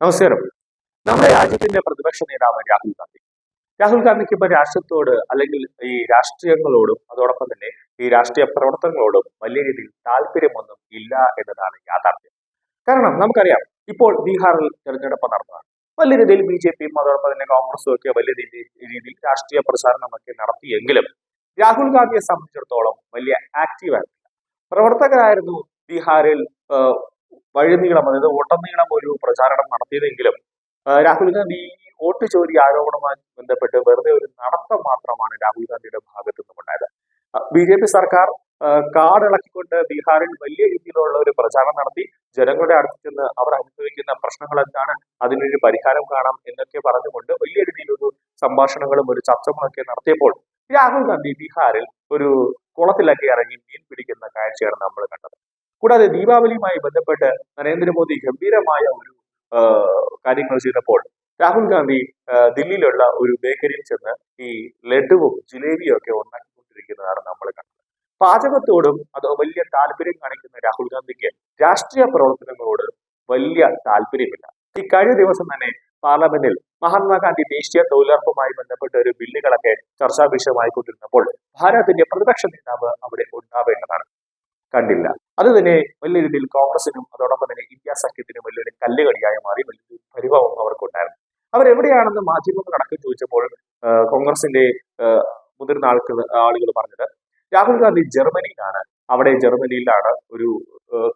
നമസ്കാരം. നമ്മുടെ രാജ്യത്തിന്റെ പ്രതിപക്ഷ നേതാവ് രാഹുൽ ഗാന്ധി. രാഹുൽ ഗാന്ധിക്ക് ഇപ്പൊ രാഷ്ട്രത്തോട് അല്ലെങ്കിൽ ഈ രാഷ്ട്രീയങ്ങളോടും അതോടൊപ്പം തന്നെ ഈ രാഷ്ട്രീയ പ്രവർത്തനങ്ങളോടും വലിയ രീതിയിൽ താല്പര്യമൊന്നും ഇല്ല എന്നതാണ് യാഥാർത്ഥ്യം. കാരണം നമുക്കറിയാം ഇപ്പോൾ ബീഹാറിൽ തെരഞ്ഞെടുപ്പ് നടന്നതാണ്. വലിയ രീതിയിൽ ബി ജെ പിയും അതോടൊപ്പം തന്നെ കോൺഗ്രസും ഒക്കെ വലിയ രീതിയിൽ രാഷ്ട്രീയ പ്രചാരണമൊക്കെ നടത്തിയെങ്കിലും രാഹുൽ ഗാന്ധിയെ സംബന്ധിച്ചിടത്തോളം വലിയ ആക്റ്റീവ് ആയിരുന്നില്ല പ്രവർത്തകരായിരുന്നു ബീഹാറിൽ വഴിനീളം അതായത് ഓട്ടനീളം ഒരു പ്രചാരണം നടത്തിയതെങ്കിലും രാഹുൽ ഗാന്ധി ഈ വോട്ട് ചോരി ആരോപണവുമായി ബന്ധപ്പെട്ട് വെറുതെ ഒരു നടത്തം മാത്രമാണ് രാഹുൽ ഗാന്ധിയുടെ ഭാഗത്തു നിന്നുണ്ടായത് ബി ജെ പി സർക്കാർ കാടിളക്കിക്കൊണ്ട് ബീഹാറിൽ വലിയ രീതിയിലുള്ള ഒരു പ്രചാരണം നടത്തി. ജനങ്ങളുടെ അടുത്ത് ചെന്ന് അവർ അനുഭവിക്കുന്ന പ്രശ്നങ്ങൾ എന്താണ്? അതിനൊരു പരിഹാരം കാണാം എന്നൊക്കെ പറഞ്ഞുകൊണ്ട് വലിയ രീതിയിലൊരു സംഭാഷണങ്ങളും ഒരു ചർച്ചകളൊക്കെ നടത്തിയപ്പോൾ രാഹുൽ ഗാന്ധി ബീഹാറിൽ ഒരു കുളത്തിലൊക്കെ ഇറങ്ങി മീൻ പിടിക്കുന്ന കാഴ്ചയാണ് നമ്മൾ കണ്ടത്. കൂടാതെ ദീപാവലിയുമായി ബന്ധപ്പെട്ട് നരേന്ദ്രമോദി ഗംഭീരമായ ഒരു കാര്യങ്ങൾ ചെയ്തപ്പോൾ രാഹുൽ ഗാന്ധി ദില്ലിയിലുള്ള ഒരു ബേക്കറിയിൽ ചെന്ന് ഈ ലഡുവും ജിലേബിയും ഒക്കെ ഉണ്ടാക്കിക്കൊണ്ടിരിക്കുന്നതാണ് നമ്മൾ കണ്ടത്. പാചകത്തോടും അത് വലിയ താല്പര്യം കാണിക്കുന്ന രാഹുൽ ഗാന്ധിക്ക് രാഷ്ട്രീയ പ്രവർത്തനങ്ങളോട് വലിയ താല്പര്യമില്ല. ഈ കഴിഞ്ഞ ദിവസം തന്നെ പാർലമെന്റിൽ മഹാത്മാഗാന്ധി ദേശീയ തൊഴിലുറപ്പുമായി ബന്ധപ്പെട്ട ഒരു ബില്ലുകളൊക്കെ ചർച്ചാ വിഷയമായിക്കൊണ്ടിരുന്നപ്പോൾ ഭാരതത്തിന്റെ പ്രതിപക്ഷ നേതാവ് അവിടെ ഉണ്ടാവേണ്ടതാണ്. കണ്ടില്ല. അത് തന്നെ വലിയ രീതിയിൽ കോൺഗ്രസിനും അതോടൊപ്പം തന്നെ ഇന്ത്യ സഖ്യത്തിനും വലിയൊരു കല്ലുകടിയായി മാറി വലിയൊരു പരിഭവം അവർക്കുണ്ടായിരുന്നു. അവരെവിടെയാണെന്ന് മാധ്യമങ്ങൾ അടക്കം ചോദിച്ചപ്പോൾ കോൺഗ്രസിന്റെ മുതിർന്ന ആൾക്ക് ആളുകൾ പറഞ്ഞത് രാഹുൽ ഗാന്ധി ജർമ്മനിയിലാണ്. അവിടെ ജർമ്മനിയിലാണ് ഒരു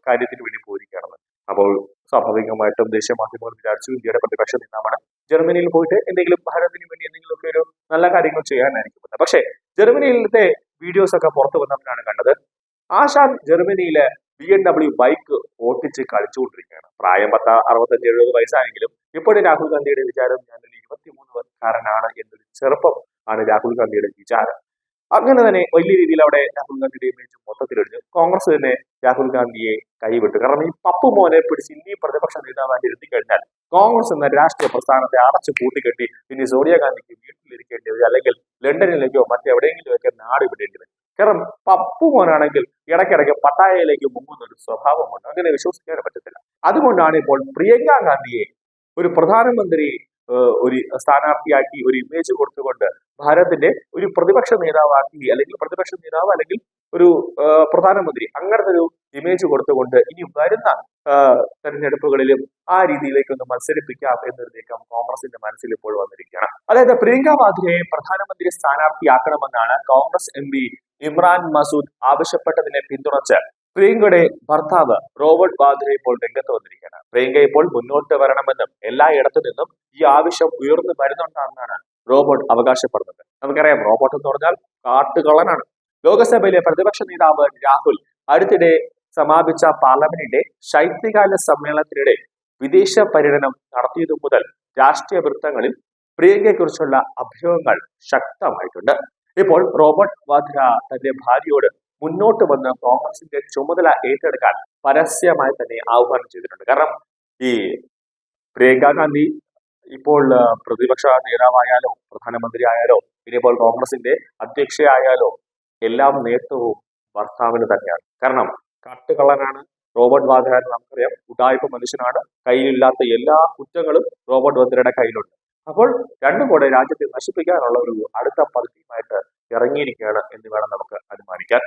കാര്യത്തിന് വേണ്ടി പോയിരിക്കുകയാണെന്ന് അപ്പോൾ സ്വാഭാവികമായിട്ടും ദേശീയ മാധ്യമങ്ങൾ വിചാരിച്ചു ഇന്ത്യയുടെ പ്രതിപക്ഷ നേതാവാണ് ജർമ്മനിയിൽ പോയിട്ട് എന്തെങ്കിലും ഭാരതത്തിന് വേണ്ടി എന്തെങ്കിലുമൊക്കെ ഒരു നല്ല കാര്യങ്ങൾ ചെയ്യാനായിരിക്കും. പക്ഷേ ജർമ്മനിയിലത്തെ വീഡിയോസ് ഒക്കെ പുറത്തു വന്നപ്പോഴാണ് കണ്ടത് ആശാൻ ജർമ്മനിയിലെ ബി എം ഡബ്ല്യു ബൈക്ക് ഓട്ടിച്ച് കളിച്ചുകൊണ്ടിരിക്കുകയാണ്. പ്രായം പത്ത അറുപത്തഞ്ച് എഴുപത് വയസ്സായെങ്കിലും ഇപ്പോഴും രാഹുൽ ഗാന്ധിയുടെ വിചാരം ഞാനൊരു ഇരുപത്തിമൂന്ന് കാരനാണ് എന്നൊരു ചെറുപ്പം ആണ് രാഹുൽ ഗാന്ധിയുടെ വിചാരം. അങ്ങനെ തന്നെ വലിയ രീതിയിൽ അവിടെ രാഹുൽ ഗാന്ധിയുടെ ഇമേജ് മൊത്തത്തിലൊഴിഞ്ഞു കോൺഗ്രസ് തന്നെ രാഹുൽ ഗാന്ധിയെ കൈവിട്ടു. കാരണം ഈ പപ്പു മോനെ പിടിച്ച് ഇനി പ്രതിപക്ഷ നേതാവായി ഇരുത്തി കഴിഞ്ഞാൽ കോൺഗ്രസ് എന്ന രാഷ്ട്രീയ പ്രസ്ഥാനത്തെ അടച്ചു കൂട്ടിക്കെട്ടി ഇനി സോണിയാഗാന്ധിക്ക് വീട്ടിലിരിക്കേണ്ടി വരും. അല്ലെങ്കിൽ ലണ്ടനിലേക്കോ മറ്റെവിടെയെങ്കിലും ഒക്കെ നാട് കാരണം പപ്പു മോനാണെങ്കിൽ ഇടയ്ക്കിടയ്ക്ക് പട്ടായയിലേക്ക് മുങ്ങുന്ന ഒരു സ്വഭാവമുണ്ട്. അങ്ങനെ വിശ്വസിക്കാൻ പറ്റത്തില്ല. അതുകൊണ്ടാണ് ഇപ്പോൾ പ്രിയങ്ക ഗാന്ധിയെ ഒരു പ്രധാനമന്ത്രി ഒരു സ്ഥാനാർത്ഥിയാക്കി ഒരു ഇമേജ് കൊടുത്തുകൊണ്ട് ഭാരതത്തിന്റെ ഒരു പ്രതിപക്ഷ നേതാവാക്കി അല്ലെങ്കിൽ പ്രതിപക്ഷ നേതാവ് അല്ലെങ്കിൽ ഒരു പ്രധാനമന്ത്രി അങ്ങനത്തെ ഒരു ഇമേജ് കൊടുത്തുകൊണ്ട് ഇനി വരുന്ന തെരഞ്ഞെടുപ്പുകളിലും ആ രീതിയിലേക്കൊന്ന് മത്സരിപ്പിക്കാം എന്നൊരു നീക്കം കോൺഗ്രസിന്റെ മനസ്സിൽ ഇപ്പോൾ വന്നിരിക്കുകയാണ്. അതായത് പ്രിയങ്ക വാദ്രയെ പ്രധാനമന്ത്രി സ്ഥാനാർത്ഥിയാക്കണമെന്നാണ് കോൺഗ്രസ് എം പി ഇമ്രാൻ മസൂദ് ആവശ്യപ്പെട്ടതിനെ പിന്തുണച്ച് പ്രിയങ്കയുടെ ഭർത്താവ് റോബർട്ട് വാദ്ര ഇപ്പോൾ രംഗത്ത് വന്നിരിക്കുകയാണ്. പ്രിയങ്ക ഇപ്പോൾ മുന്നോട്ട് വരണമെന്നും എല്ലായിടത്തു നിന്നും ഈ ആവശ്യം ഉയർന്നു വരുന്നുണ്ടെന്നാണ് റോബോട്ട് അവകാശപ്പെടുന്നത്. നമുക്കറിയാം റോബോട്ട് എന്ന് പറഞ്ഞാൽ കാട്ടുകള്ളനാണ്. ലോകസഭയിലെ പ്രതിപക്ഷ നേതാവ് രാഹുൽ അടുത്തിടെ സമാപിച്ച പാർലമെന്റിന്റെ ശൈത്യകാല സമ്മേളനത്തിനിടെ വിദേശ പര്യടനം നടത്തിയതു മുതൽ രാഷ്ട്രീയ വൃത്തങ്ങളിൽ പ്രിയങ്കയെക്കുറിച്ചുള്ള അഭ്യൂഹങ്ങൾ ശക്തമായിട്ടുണ്ട്. ഇപ്പോൾ റോബർട്ട് വാദ്ര തന്റെ ഭാര്യയോട് മുന്നോട്ട് വന്ന് കോൺഗ്രസിന്റെ ചുമതല ഏറ്റെടുക്കാൻ പരസ്യമായി തന്നെ ആഹ്വാനം ചെയ്തിട്ടുണ്ട്. കാരണം ഈ പ്രിയങ്ക ഗാന്ധി ഇപ്പോൾ പ്രതിപക്ഷ നേതാവായാലോ പ്രധാനമന്ത്രി ആയാലോ ഇനിയിപ്പോൾ കോൺഗ്രസിന്റെ അധ്യക്ഷയായാലോ എല്ലാം നേതൃത്വവും ഭർത്താവിന് തന്നെയാണ്. കാരണം കാട്ടുകള്ളനാണ് റോബർട്ട് വാദ്ര നമുക്കറിയാം. ഉടായ്പ മനുഷ്യനാണ്. കയ്യിലില്ലാത്ത എല്ലാ കുറ്റങ്ങളും റോബർട്ട് വാദ്രയുടെ കയ്യിലുണ്ട്. അപ്പോൾ രണ്ടും കൂടെ രാജ്യത്തെ നശിപ്പിക്കാനുള്ള ഒരു അടുത്ത പദ്ധതിയുമായിട്ട് ഇറങ്ങിയിരിക്കുകയാണ് എന്ന് വേണം നമുക്ക് അനുമാനിക്കാൻ.